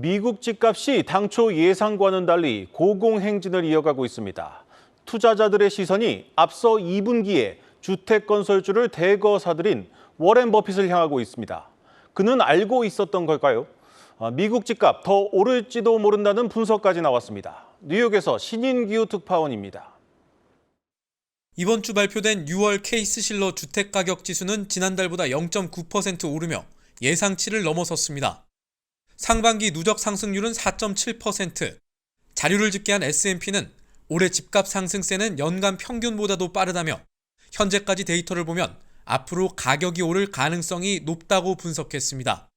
미국 집값이 당초 예상과는 달리 고공행진을 이어가고 있습니다. 투자자들의 시선이 앞서 2분기에 주택 건설주를 대거 사들인 워렌 버핏을 향하고 있습니다. 그는 알고 있었던 걸까요? 아, 미국 집값 더 오를지도 모른다는 분석까지 나왔습니다. 뉴욕에서 신인기후 특파원입니다. 이번 주 발표된 6월 케이스 실러 주택 가격 지수는 지난달보다 0.9% 오르며 예상치를 넘어섰습니다. 상반기 누적 상승률은 4.7%. 자료를 집계한 S&P는 올해 집값 상승세는 연간 평균보다도 빠르다며 현재까지 데이터를 보면 앞으로 가격이 오를 가능성이 높다고 분석했습니다.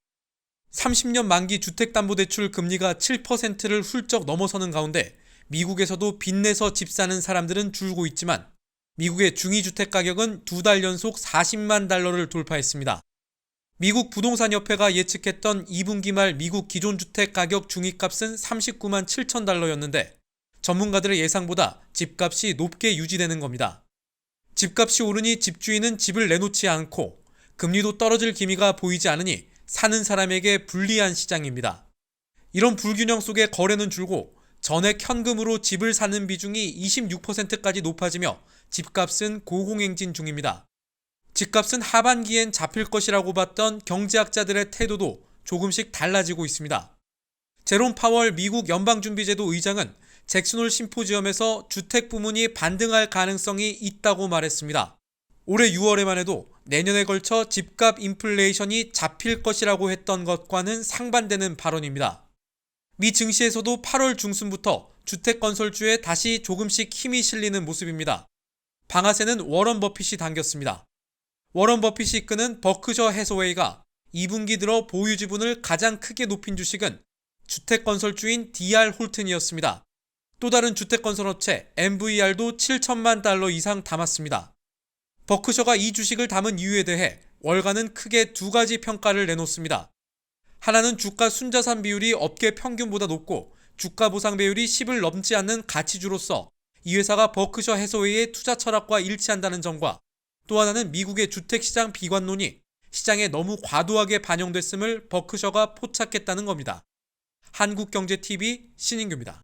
30년 만기 주택담보대출 금리가 7%를 훌쩍 넘어서는 가운데 미국에서도 빚내서 집 사는 사람들은 줄고 있지만 미국의 중위주택 가격은 두 달 연속 40만 달러를 돌파했습니다. 미국 부동산협회가 예측했던 2분기 말 미국 기존 주택 가격 중위값은 39만 7천 달러였는데 전문가들의 예상보다 집값이 높게 유지되는 겁니다. 집값이 오르니 집주인은 집을 내놓지 않고 금리도 떨어질 기미가 보이지 않으니 사는 사람에게 불리한 시장입니다. 이런 불균형 속에 거래는 줄고 전액 현금으로 집을 사는 비중이 26%까지 높아지며 집값은 고공행진 중입니다. 집값은 하반기엔 잡힐 것이라고 봤던 경제학자들의 태도도 조금씩 달라지고 있습니다. 제롬 파월 미국 연방준비제도 의장은 잭슨홀 심포지엄에서 주택 부문이 반등할 가능성이 있다고 말했습니다. 올해 6월에만 해도 내년에 걸쳐 집값 인플레이션이 잡힐 것이라고 했던 것과는 상반되는 발언입니다. 미 증시에서도 8월 중순부터 주택 건설주에 다시 조금씩 힘이 실리는 모습입니다. 방아쇠는 워런 버핏이 당겼습니다. 워런 버핏이 이끄는 버크셔 해서웨이가 2분기 들어 보유 지분을 가장 크게 높인 주식은 주택 건설주인 DR 홀튼이었습니다. 또 다른 주택 건설업체 MVR도 7천만 달러 이상 담았습니다. 버크셔가 이 주식을 담은 이유에 대해 월가는 크게 두 가지 평가를 내놓습니다. 하나는 주가 순자산 비율이 업계 평균보다 높고 주가 보상 배율이 10을 넘지 않는 가치주로서 이 회사가 버크셔 해서웨이의 투자 철학과 일치한다는 점과 또 하나는 미국의 주택시장 비관론이 시장에 너무 과도하게 반영됐음을 버크셔가 포착했다는 겁니다. 한국경제TV 신인규입니다.